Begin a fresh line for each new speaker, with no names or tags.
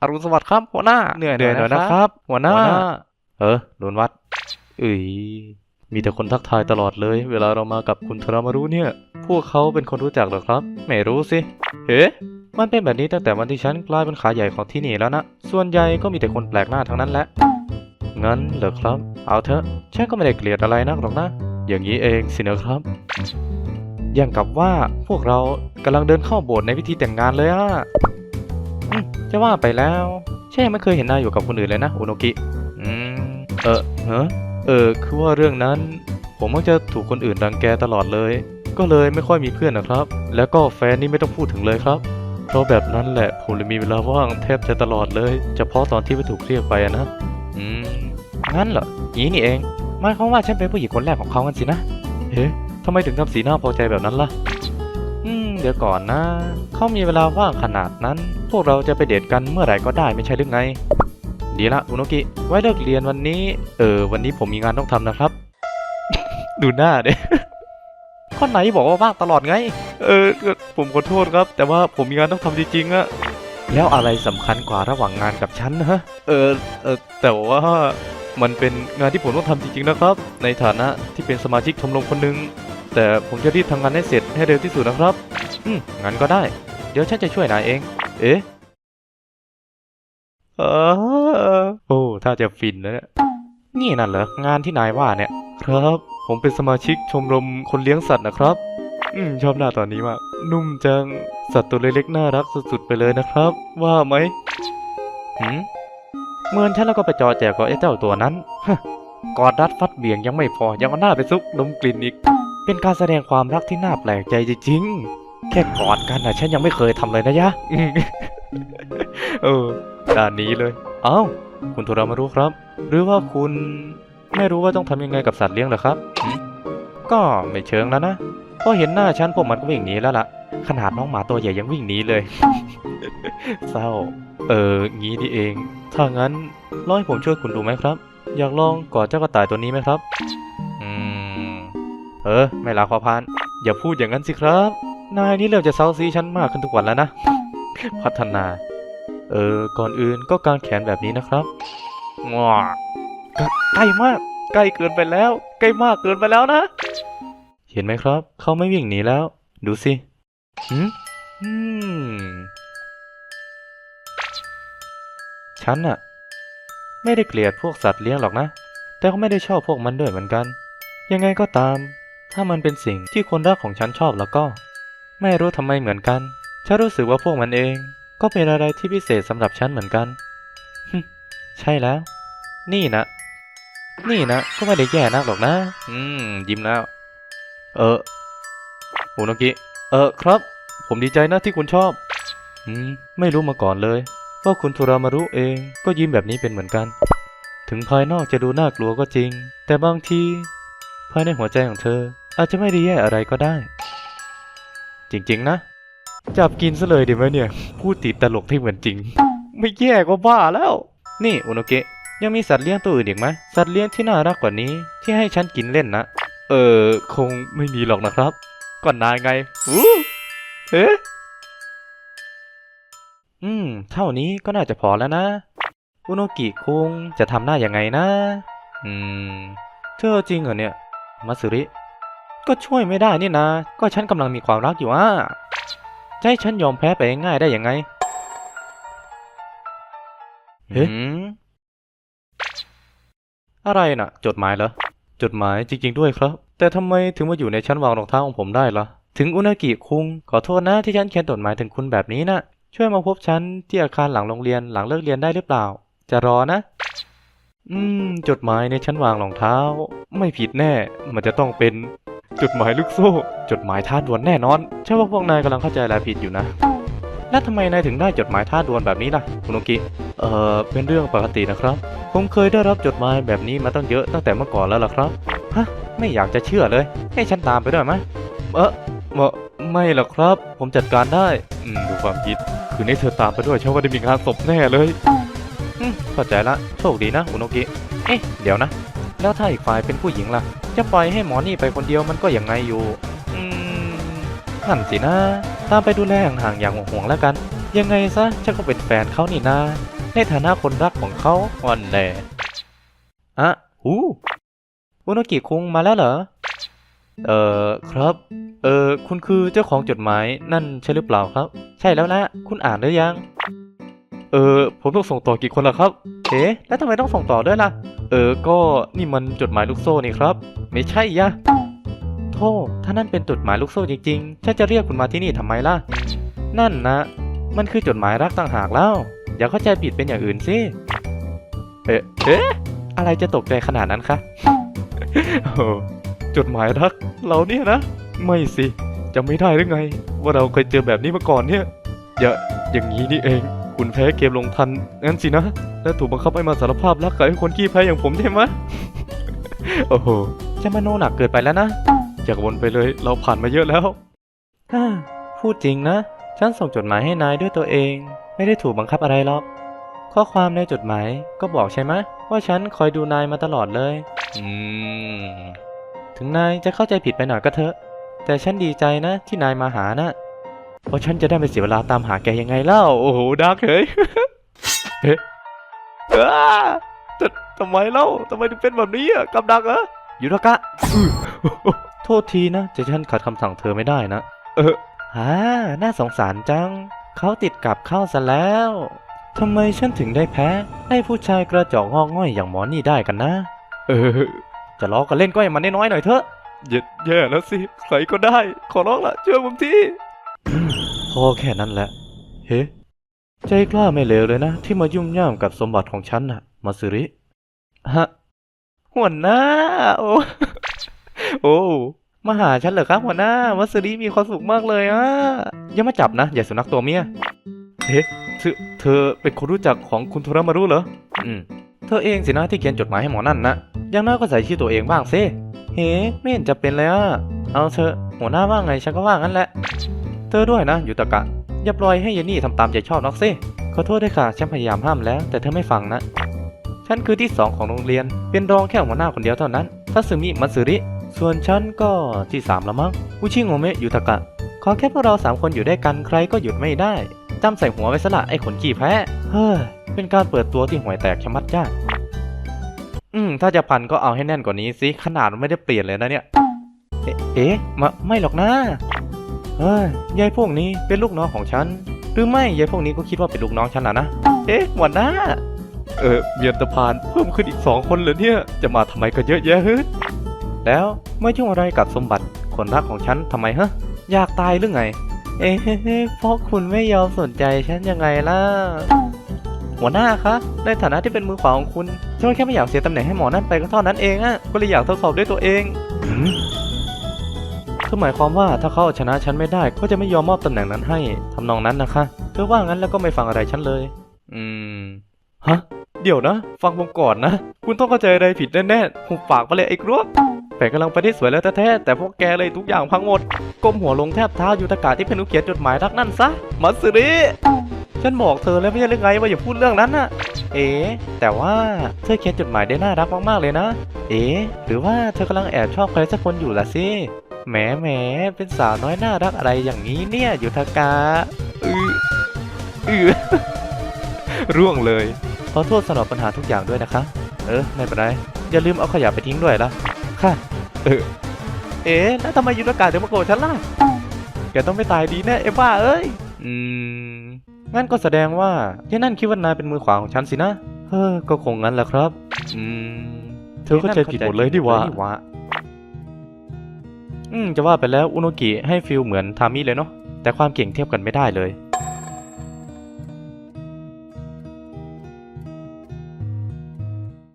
อรุณสวัสดิ์ครับ หัวหน้าเหนื่อยหน่อยนะครับ หัวหน้า เออโดนวัดเอ้ยมีแต่คนทักทายตลอดเลย เวลาเรามากับคุณทรามารุเนี่ย พวกเขาเป็นคนรู้จักเหรอครับ ไม่รู้สิ เฮ้มันเป็นแบบนี้ตั้งแต่วันที่ฉันกลายเป็นขาใหญ่ของที่นี่แล้วนะ ส่วนใหญ่ก็มีแต่คนแปลกหน้าทั้งนั้นแหละ งั้นเหรอครับ เอาเถอะ ฉันก็ไม่ได้เกลียดอะไรนักหรอกนะ อย่างนี้เองสินะครับ อย่างกับว่าพวกเรากำลังเดินเข้าโบสถ์ในพิธีแต่งงานเลยอะอืม จะว่าไปแล้วฉันยังไม่เคยเห็นนายอยู่กับคนอื่นเลยนะอุโนกิ อืม เออเฮะเออ คือว่าเรื่องนั้น ผมมักจะถูกคนอื่นรังแกตลอดเลย ก็เลยไม่ค่อยมีเพื่อนนะครับ แล้วก็แฟนนี่ไม่ต้องพูดถึงเลยครับ เพราะแบบนั้นแหละผมเลยมีเวลาว่างแทบจะตลอดเลย เฉพาะตอนที่ไม่ถูกเรียกไปนะ อืม งั้นเหรองี้นี่เองหมายความว่าฉันเป็นผู้หญิงคนแรกของเขากันสินะเฮ้ทำไมถึงทำสีหน้าพอใจแบบนั้นล่ะ อืม เดี๋ยวก่อนนะ เขามีเวลาว่างขนาดนั้น พวกเราจะไปเดทกันเมื่อไหร่ก็ได้ไม่ใช่หรือไง ดีละอุโนกิ ไว้เลิกเรียนวันนี้ เออ วันนี้ผมมีงานต้องทำนะครับ ดูหน้าเด้ข้อไหนบอกว่าว่างตลอดไง เออก็ผมขอโทษครับ แต่ว่าผมมีงานต้องทำจริงๆอะแล้วอะไรสำคัญกว่าระหว่างงานกับฉันนะ เออ เออ แต่ว่ามันเป็นงานที่ผมต้องทำจริงๆนะครับ ในฐานะที่เป็นสมาชิกชมรมคนหนึ่งแต่ผมจะรีบทำงานให้เสร็จให้เร็วที่สุดนะครับ อืมงั้นก็ได้ เดี๋ยวฉันจะช่วยนายเอง เอ๊ะอโอ้ถ้าจะฟินนะเนี่ยนี่นั่นเหรองานที่นายว่าเนี่ย ครับ ผมเป็นสมาชิกชมรมคนเลี้ยงสัตว์นะครับ อืมชอบหน้าตอนนี้มาก นุ่มจัง สัตว์ตัวเล็กๆน่ารักสุดๆไปเลยนะครับ ว่าไหมหืมเมื่อฉันแล้วก็ไปจอแจกกับไอ้เจ้าตัวนั้นกอดรัดฟัดเบี่ยงยังไม่พอยังเอาหน้าไปซุกดมกลิ่นอีก เป็นการแสดงความรักที่น่าแปลกใจจริงๆ แค่กอดกันนะฉันยังไม่เคยทำเลยนะยะอืมเออด้านนี้เลย เอ้า คุณโทรามารู้ครับ หรือว่าคุณไม่รู้ว่าต้องทำยังไงกับสัตว์เลี้ยงเหรอครับหืมก็ไม่เชิงแล้วนะพอเห็นหน้าฉันพวกมันก็วิ่งหนีแล้วล่ะ ขนาดน้องหมาตัวใหญ่ยังวิ่งหนีเลย เศร้า เออ งี้นี่เอง ถ้างั้นลองให้ผมช่วยคุณดูไหมครับ อยากลองกอดเจ้ากระต่ายตัวนี้ไหมครับ อืม เออ ไม่ลาขอพาน อย่าพูดอย่างนั้นสิครับ นายนี่เริ่มจะเซาซีฉันมากขึ้นทุกวันแล้วนะ พัฒนา เออ ก่อนอื่นก็การแขนแบบนี้นะครับงอใกล้มาก ใกล้เกินไปแล้ว ใกล้มากเกินไปแล้วนะ เห็นไหมครับ เขาไม่วิ่งหนีแล้ว ดูสิหืมอืมฉันอะไม่ได้เกลียดพวกสัตว์เลี้ยงหรอกนะ แต่ก็ไม่ได้ชอบพวกมันด้วยเหมือนกัน ยังไงก็ตาม ถ้ามันเป็นสิ่งที่คนรักของฉันชอบแล้วก็ ไม่รู้ทำไมเหมือนกัน ฉันรู้สึกว่าพวกมันเอง ก็เป็นอะไรที่พิเศษสำหรับฉันเหมือนกันฮึใช่แล้ว นี่นะ นี่นะ ก็ไม่ได้แย่นักหรอกนะ อืม ยิ้มแล้ว เออโอโนกิเออครับ ผมดีใจนะที่คุณชอบ อืม ไม่รู้มาก่อนเลยว่าคุณโทรามารุเองก็ยิ้มแบบนี้เป็นเหมือนกัน ถึงภายนอกจะดูน่ากลัวก็จริง แต่บางที ภายในหัวใจของเธออาจจะไม่ได้แย่อะไรก็ได้ จริง ๆ นะ จับกินซะเลยดีไหมเนี่ย พูดติดตลกที่เหมือนจริง ไม่แย่ก็บ้าแล้ว นี่อุโนเกะยังมีสัตว์เลี้ยงตัวอื่นอีกไหมสัตว์เลี้ยงที่น่ารักกว่านี้ที่ให้ฉันกินเล่นนะ เออ คงไม่มีหรอกนะครับ ก่อนนายไงอู้เอ๊ะอืม เท่านี้ก็น่าจะพอแล้วนะ อุโนกิคงจะทำหน้ายังไงนะ อืม เธอจริงเหรอเนี่ย มัตสึริ ก็ช่วยไม่ได้นี่นะ ก็ฉันกำลังมีความรักอยู่อะจะให้ฉันยอมแพ้ไปง่ายๆได้ยังไงเฮ้อะไรน่ะ จดหมายเหรอ จดหมายจริง ๆ ด้วยครับ แต่ทำไมถึงมาอยู่ในชั้นวางรองเท้าของผมได้ล่ะ ถึงอุนากิคุง ขอโทษนะที่ฉันเขียนจดหมายถึงคุณแบบนี้นะช่วยมาพบฉันที่อาคารหลังโรงเรียนหลังเลิกเรียนได้หรือเปล่า จะรอนะ อืม จดหมายในชั้นวางรองเท้า ไม่ผิดแน่ มันจะต้องเป็น จดหมายลูกโซ่ จดหมายท้าดวลแน่นอนใช่ว่าพวกนายกำลังเข้าใจอะไรผิดอยู่นะ แล้วทำไมนายถึงได้จดหมายท้าดวลแบบนี้ล่ะคุณโอกิเอ่อเป็นเรื่องปกตินะครับ ผมเคยได้รับจดหมายแบบนี้มาตั้งเยอะตั้งแต่เมื่อก่อนแล้วล่ะครับฮะไม่อยากจะเชื่อเลย ให้ฉันตามไปด้วยไหมเออเออไม่หรอกครับ ผมจัดการได้ อืมดูความคิด คืนนี้เธอตามไปด้วยฉันว่าได้มีงานศพแน่เลยอืมเข้าใจละ โชคดีนะคุณโอกิ เอ๊ะ เดี๋ยวนะ แล้วถ้าอีกฝ่ายเป็นผู้หญิงล่ะ จะปล่อยให้หมอนี่ไปคนเดียวมันก็อยังไงอยู่ อืมนั่นสินะ ตามไปดูแลห่างๆอย่างห่วงๆแล้วกัน ยังไงซะฉันก็เป็นแฟนเขานี่นาในฐานะคนรักของเขาวันแน่อะหูอุโนกิคุงมาแล้วเหรอ เอ่อครับ เอ่อคุณคือเจ้าของจดหมายนั่นใช่หรือเปล่าครับ ใช่แล้วนะ คุณอ่านหรือยัง เออผมต้องส่งต่อกี่คนล่ะครับ เอ๊ะแล้วทำไมต้องส่งต่อด้วยล่ะ เออก็นี่มันจดหมายลูกโซ่นี่ครับ ไม่ใช่ยะโธ่ถ้านั่นเป็นจดหมายลูกโซ่จริงๆฉันจะเรียกคุณมาที่นี่ทำไมล่ะ นั่นนะ มันคือจดหมายรักต่างหากแล้ว อย่าเข้าใจผิดเป็นอย่างอื่นสิ เอ๊ะเอ๊ะอะไรจะตกใจขนาดนั้นคะโอ้จดหมายรัก เราเนี่ยนะ ไม่สิจะไม่ได้หรือไง ว่าเราเคยเจอแบบนี้มาก่อนเนี่ย อย่าอย่างนี้นี่เอง คุณแพ้เกมลงทันงั้นสินะ และถูกบังคับให้มาสารภาพรักกับไอ้คนขี้แพ้อย่างผมใช่ไหมโอ้โหจะมาโนหนักเกินไปแล้วนะอยากวนไปเลยเราผ่านมาเยอะแล้วฮ่าพูดจริงนะ ฉันส่งจดหมายให้นายด้วยตัวเอง ไม่ได้ถูกบังคับอะไรหรอก ข้อความในจดหมายก็บอกใช่ไหมว่าฉันคอยดูนายมาตลอดเลย อืม ถึงนายจะเข้าใจผิดไปหน่อยก็เถอะ แต่ฉันดีใจนะที่นายมาหานะ เพราะฉันจะได้ไม่เสียเวลาตามหาแกยังไงเล่า โอ้โหดักเฮ้ยเอ๊ะอ้าแต่ทำไมเล่าทำไมถึงเป็นแบบนี้อะกับดักเหรอยุทธกะโทษทีนะจะฉันขัดคำสั่งเธอไม่ได้นะ เออฮ่าน่าสงสารจัง เขาติดกับเข้าซะแล้วทำไมฉันถึงได้แพ้ให้ผู้ชายกระจอกงอกง่อยอย่างหมอนี่ได้กันนะ เออ จะล้อกันเล่นก็ให้มันน้อยๆหน่อยเถอะแย่แย่แล้วสิ ใครก็ได้ ขอร้องละเชื่อผมที พอแค่นั้นแหละ เฮ้ใจกล้าไม่เลวเลยนะ ที่มายุ่งย่ามกับสมบัติของฉันน่ะ มาสุริ ฮะ หัวหน้า โอ้โอ้มาหาฉันเหรอครับหัวหน้ามาสุริมีความสุขมากเลยอะอย่ามาจับนะอย่าสุนัขตัวเมียเฮ้เธอเธอเป็นคนรู้จักของคุณโทรามารุเหรออืมเธอเองสินะที่เขียนจดหมายให้หมอนั่นนะอย่างน้อยก็ใส่ชื่อตัวเองบ้างสิเฮ้ไม่เห็นจะเป็นเลยอะเอาเธอะหัวหน้าว่าไงฉันก็ว่างั้นแหละ เธอด้วยนะยูตะกะ อย่าปล่อยให้เยนนี่ทำตามใจชอบนักสิขอโทษด้วยค่ะ ฉันพยายามห้ามแล้ว แต่เธอไม่ฟังนะ ฉันคือที่สองของโรงเรียน เป็นรองแค่หัวหน้าคนเดียวเท่านั้นทัสึมิมัตสึริ ส่วนฉันก็ที่สามแล้วมั้งอุชิโงเมะยูตะกะ ขอแค่พวกเราสามคนอยู่ด้วยกันใครก็หยุดไม่ได้จำใส่หัวไว้ซะละไอ้ขนขี้แพ้เฮ้ยเป็นการเปิดตัวที่ห่วยแตกชะมัดจ้าอืม ถ้าจะพันก็เอาให้แน่นกว่านี้สิขนาดมันไม่ได้เปลี่ยนเลยนะเนี่ย เอ๊ะเอ๊ะมาไม่หรอกนะ เฮ้ยยายพวกนี้เป็นลูกน้องของฉัน หรือไม่ยายพวกนี้ก็คิดว่าเป็นลูกน้องฉันนะนะ เอ๊ะหัวหน้า เออเมียนตะพานเพิ่มขึ้นอีกสองคนเลยเนี่ย จะมาทำไมกันเยอะแยะฮ้ยแล้วไม่ยุ่งอะไรกับสมบัติคนรักของฉันทำไมฮะ อยากตายหรือไง เอ๊ะเพราะคุณไม่ยอมสนใจฉันยังไงล่ะ หัวหน้าคะ ในฐานะที่เป็นมือขวาของคุณฉันแค่ไม่อยากเสียตำแหน่งให้หมอนั่นไปก็เท่านั้นเองอะก็เลยอยากทดสอบด้วยตัวเอง คือหมายความว่าถ้าเขาเอาชนะฉันไม่ได้ก็จะไม่ยอมมอบตำแหน่งนั้นให้ทำนองนั้นนะคะ เธอว่างั้นแล้วก็ไม่ฟังอะไรฉันเลย อืม ฮะ เดี๋ยวนะ ฟังผมก่อนนะ คุณต้องเข้าใจอะไรผิดแน่ๆหุบปากไปเลยไอ้กรวกแผนกำลังไปได้สวยแล้วแท้ๆแต่พวกแกเลยทุกอย่างพังหมด ก้มหัวลงแทบเท้ายูตากาที่เป็นผู้เขียนจดหมายรักนั่นซะ มัตสึริฉันบอกเธอแล้วไม่ใช่หรือไงว่าอย่าพูดเรื่องนั้นน่ะเอ๋แต่ว่าเธอเขียนจดหมายได้น่ารักมากๆเลยนะ เอ๋หรือว่าเธอกำลังแอบชอบใครสักคนอยู่ล่ะสิ แหมแหมเป็นสาวน้อยน่ารักอะไรอย่างนี้เนี่ยยูทากาอืออือร่วงเลย ขอโทษสำหรับปัญหาทุกอย่างด้วยนะคะ เออ ไม่เป็นไร อย่าลืมเอาขยะไปทิ้งด้วยละค่ะ เออ เอ๋แล้วทำไมยูทากาถึงมาโกรธฉันล่ะ แกต้องไม่ตายดีแน่เอบ้าเอ้ย อืม งั้นก็แสดงว่าที่นั่นคิดว่านายเป็นมือขวาของฉันสินะ เฮ้อ ก็คงงั้นแหละครับ อืม เธอเข้าใจผิดหมดเลยดิวะ อืมจะว่าไปแล้วอุโนกิให้ฟิลเหมือนทามิเลยเนาะแต่ความเก่งเทียบกันไม่ได้เลย